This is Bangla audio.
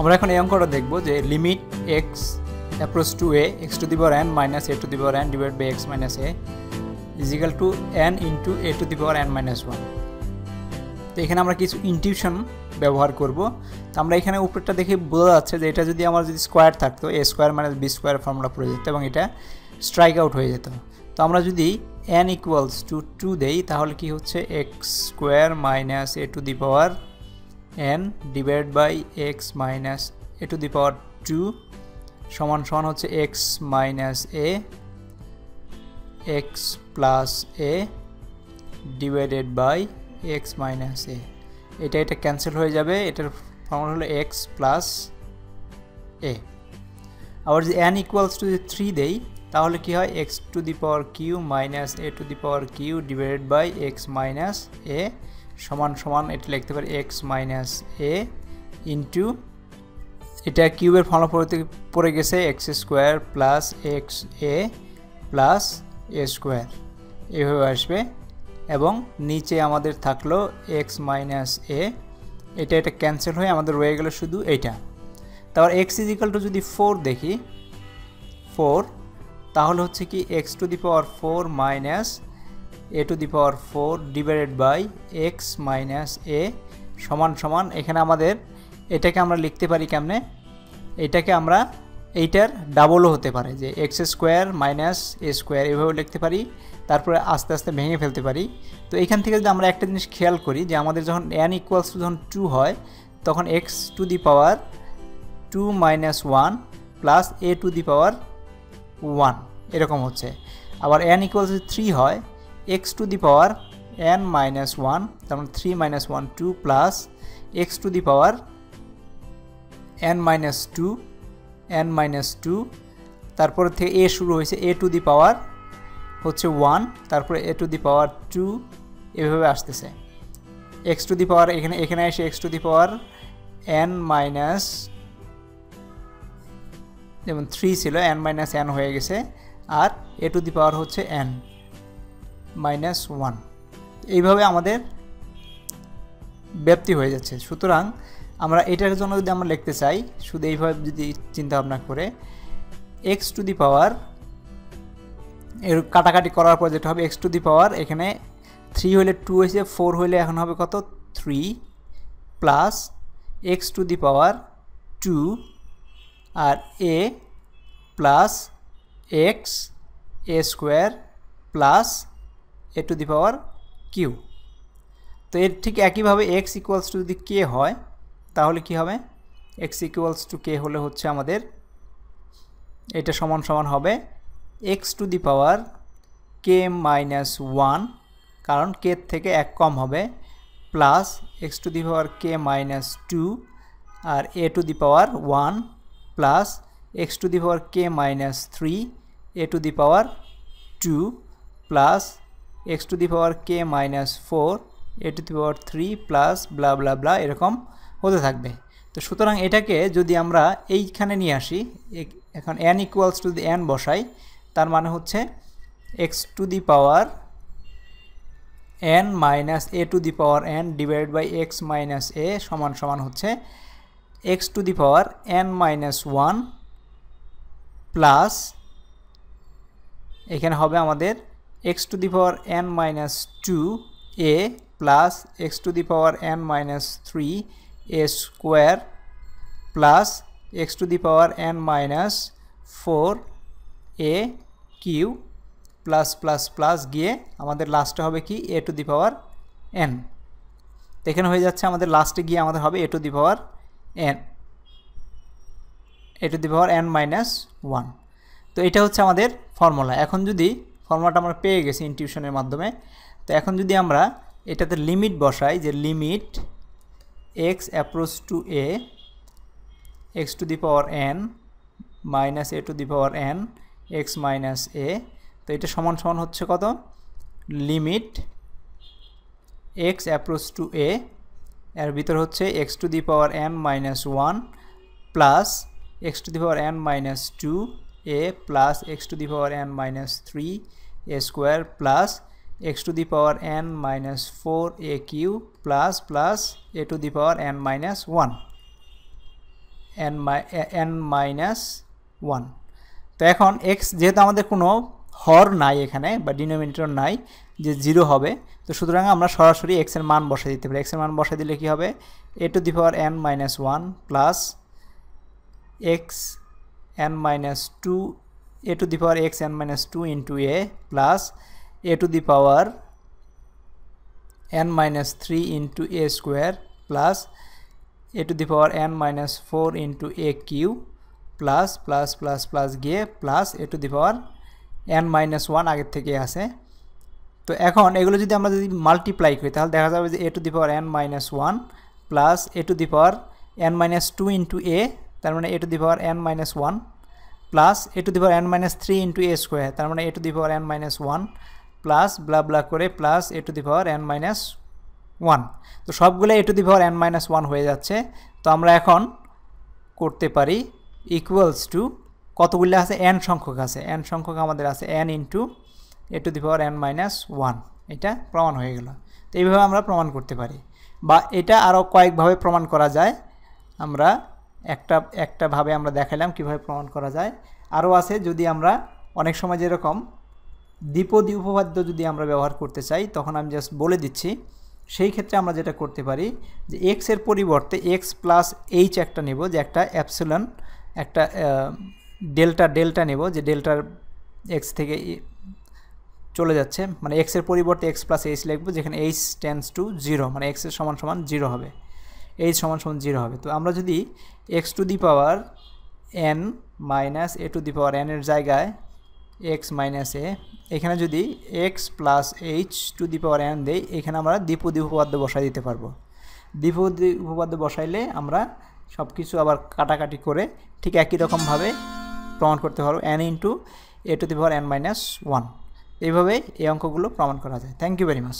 আমরা এখন এই অঙ্কটা দেখব যে limit x approach to a x to the power n minus a to the power n divide by x minus a equal to n into a to the power n minus one তো এখানে আমরা কিছু ইনটিউশন ব্যবহার করব। তো আমরা এখানে উপরটা দেখে বোঝা যাচ্ছে যে এটা যদি আমার যদি স্কোয়ার থাকতো a square minus b square formula পড়ে যেত এবং এটা স্ট্রাইক আউট হয়ে যেত। তো আমরা যদি এন ইকুয়ালস টু টু দেই, তাহলে কি হচ্ছে? X square minus a to the power n divide by x minus a to the power two সমান সমান হচ্ছে x minus a x plus a divided by x minus a এটা এটা ক্যান্সেল হয়ে যাবে, এটার ফর্মুলা হলো এক্স প্লাস এ আবার যদি এন ইকুয়ালস টু যদি থ্রি দেই, তাহলে কি হয়? X to the power cube minus a to the power cube divided by x minus a সমান সমান এটা লিখতে পারি এক্স মাইনাস এ ইন্টু এটা কিউবের ফর্মুলা পড়তে, পড়ে গেছে x square plus x a plus a square এভাবে আসবে। এবং নিচে আমাদের থাকল এক্স মাইনাস এ এটা এটা ক্যান্সেল হয়ে আমাদের রয়ে গেল শুধু এইটা। তারপর এক্স ইজিক্যাল টু যদি ফোর দেখি ফোর তাহলে হচ্ছে কি x to the power four minus a to the power four divided by x minus a সমান সমান। এখানে আমাদের এটাকে আমরা লিখতে পারি কেমনে? এটাকে আমরা এইটার ডাবলও হতে পারে, যে x square minus a square এভাবে লিখতে পারি, তারপরে আস্তে আস্তে ভেঙে ফেলতে পারি। তো এখান থেকে যদি আমরা একটা জিনিস খেয়াল করি, যে আমাদের যখন এন ইকুয়ালস যখন টু হয়, তখন x to the power two minus one plus a to the power one এরকম হচ্ছে। আবার এন ইকুয়ালস থ্রি হয় x to the power n minus one তার মানে three minus one two plus x to the power n minus two n minus two তারপরে থেকে এ শুরু হয়েছে এ টু দি পাওয়ার হচ্ছে ওয়ান তারপরে এ টু দি পাওয়ার টু এভাবে আসতেছে। এক্স টু দি পাওয়ার এখানে এখানে এসে x to the power n minus যেমন থ্রি ছিল এন মাইনাস এন হয়ে গেছে, আর এ টু দি পাওয়ার হচ্ছে এন মাইনাস ওয়ান এইভাবে আমাদের ব্যাপ্তি হয়ে যাচ্ছে। সুতরাং আমরা এটার জন্য যদি আমরা লিখতে চাই, শুধু এইভাবে যদি চিন্তা ভাবনা করে এক্স টু দি পাওয়ার এর কাটাকাটি করার পর যেটা হবে এক্স টু দি পাওয়ার এখানে থ্রি হলে টু হয়েছে ফোর হলে এখন হবে কত? Three plus x to the power two R a plus x a square plus a to the power cube তো এর ঠিক একইভাবে এক্স ইকুয়ালস টু যদি কে হয়, তাহলে কি হবে? এক্স ইকুয়ালস টু কে হলে হচ্ছে আমাদের এটা সমান সমান হবে x to the power k minus one কারণ কে থেকে এক কম হবে plus x to the power k minus two R a to the power one plus x to the power k minus three a to the power two plus x to the power k minus four a to the power three plus blah blah blah এরকম হতে থাকবে। তো সুতরাং এটাকে যদি আমরা এইখানে নিয়ে আসি এখন n equals to the n বসাই, তার মানে হচ্ছে x to the power n minus a to the power n divide by x minus a সমান সমান হচ্ছে x to the power n minus one plus এখানে হবে আমাদের power n minus two a plus x to the power n minus three a square plus x to the power n minus four a cube plus plus plus গিয়ে আমাদের লাস্টে হবে কি? A to the power n. এখানে হয়ে যাচ্ছে আমাদের লাস্টে গিয়ে আমাদের হবে a to the power n. A to the power n minus one. তো এটা হচ্ছে আমাদের ফর্মুলা। এখন যদি ফর্মুলাটা আমরা পেয়ে গেছি ইনটিউশনের মাধ্যমে। তো এখন যদি আমরা এটাতে লিমিট বসাই, যে limit x approach to a x to the power n minus a to the power n x minus a তো এটা সমান সমান হচ্ছে কত? Limit x approach to a এর ভিতর হচ্ছে x to the power n minus one plus x to the power n minus two a plus x to the power n minus three a square plus x to the power n minus four a cube plus plus a to the power n minus one n my n minus one তো এখন এক্স যেহেতু আমাদের কোনো হর নাই এখানে বা ডিনোমিনেটর নাই, যে জিরো হবে, তো সুতরাং আমরা সরাসরি এক্সের মান বসাই দিতে পারি। এক্সের মান বসাই দিলে কী হবে? A to the power n minus one plus x n minus two a to the power x n minus two into a plus a to the power n minus three into a square plus a to the power n minus four into a cube plus plus plus plus গিয়ে plus a to the power n minus one আগের থেকে আছে তো এখন এগুলো যদি আমরা যদি মাল্টিপ্লাই করি, তাহলে দেখা যাবে যে a to the power n minus one plus a to the power n minus two into a তার মানে a to the power n minus one plus a to the power n minus three into a square তার মানে a to the power n minus one plus blah blah করে plus a to the power n minus one তো সবগুলো a to the power n minus one হয়ে যাচ্ছে। তো আমরা এখন করতে পারি ইকুয়ালস টু কতগুলো আছে? এন সংখ্যক আছে। এন সংখ্যক আমাদের আছে n into a to the power n minus one এটা প্রমাণ হয়ে গেল। তো এইভাবে আমরা প্রমাণ করতে পারি। বা এটা আরও কয়েকভাবে প্রমাণ করা যায়। আমরা একটা একটাভাবে আমরা দেখালাম কীভাবে প্রমাণ করা যায়। আরও আছে, যদি আমরা অনেক সময় যেরকম দ্বিপদী উপপাদ্য যদি আমরা ব্যবহার করতে চাই, তখন আমি জাস্ট বলে দিচ্ছি, সেই ক্ষেত্রে আমরা যেটা করতে পারি যে এক্সের পরিবর্তে এক্স প্লাস এইচ একটা নেব, যে একটা অ্যাপসুলন একটা ডেল্টা ডেল্টা নেব, যে ডেল্টার এক্স থেকে চলে যাচ্ছে। মানে এক্সের পরিবর্তে এক্স প্লাস এইচ লিখব, যেখানে এইচ টেন্স টু জিরো মানে এক্সের সমান সমান জিরো হবে। এইচ সমান সমান জিরো হবে। তো আমরা যদি x to the power n minus a to the power এনের জায়গায় এক্স মাইনাস এ এখানে যদি x plus h to the power n দেই, এখানে আমরা দ্বিপদী উপপাদ্য বসাই দিতে পারব। দ্বিপদী উপপাদ্য বসাইলে আমরা সব কিছু আবার কাটাকাটি করে ঠিক একই রকমভাবে প্রমাণ করতে পারব n into a to the power n minus one এইভাবে এই অঙ্কগুলো প্রমাণ করা যায়। Thank you very much